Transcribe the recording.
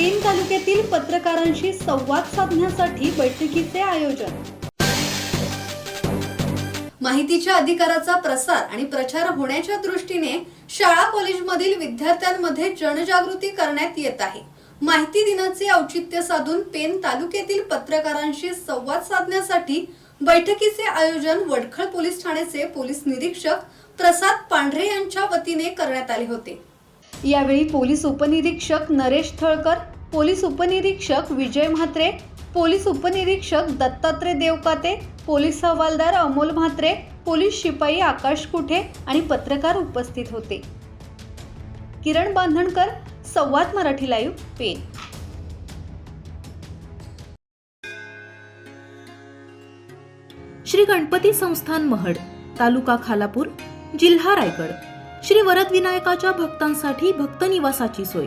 Pen तालुक्यातील पत्रकारांशी संवाद साधण्यासाठी बैठकीचे आयोजन. माहितीच्या अधिकाराचा प्रसार आणि प्रचार होण्याच्या दृष्टीने शाळा कॉलेजमधील विद्यार्थ्यांमध्ये जनजागृती करण्यात येत आहे. माहिती दिनाचे औचित्य साधून पेन तालुक्यातील पत्रकारांशी संवाद साधण्यासाठी बैठकीचे आयोजन वडखळ पोलीस ठाण्याचे पोलीस निरीक्षक प्रसाद पांढरे यांच्या वतीने करण्यात आले होते. यावेळी पोलीस उपनिरीक्षक नरेश थळकर पोलीस उपनिरीक्षक विजय म्हात्रे पोलीस उपनिरीक्षक दत्तात्रय देवकाते पोलीस हवालदार अमोल म्हात्रे पोलीस शिपाई आकाश कुठे आणि पत्रकार उपस्थित होते. किरण बांधणकर संवाद मराठी लाईव्ह पेन श्री गणपती संस्थान महड तालुका खालापूर जिल्हा रायगड. श्री वरदविनायकाच्या भक्तांसाठी भक्त निवासाची सोय.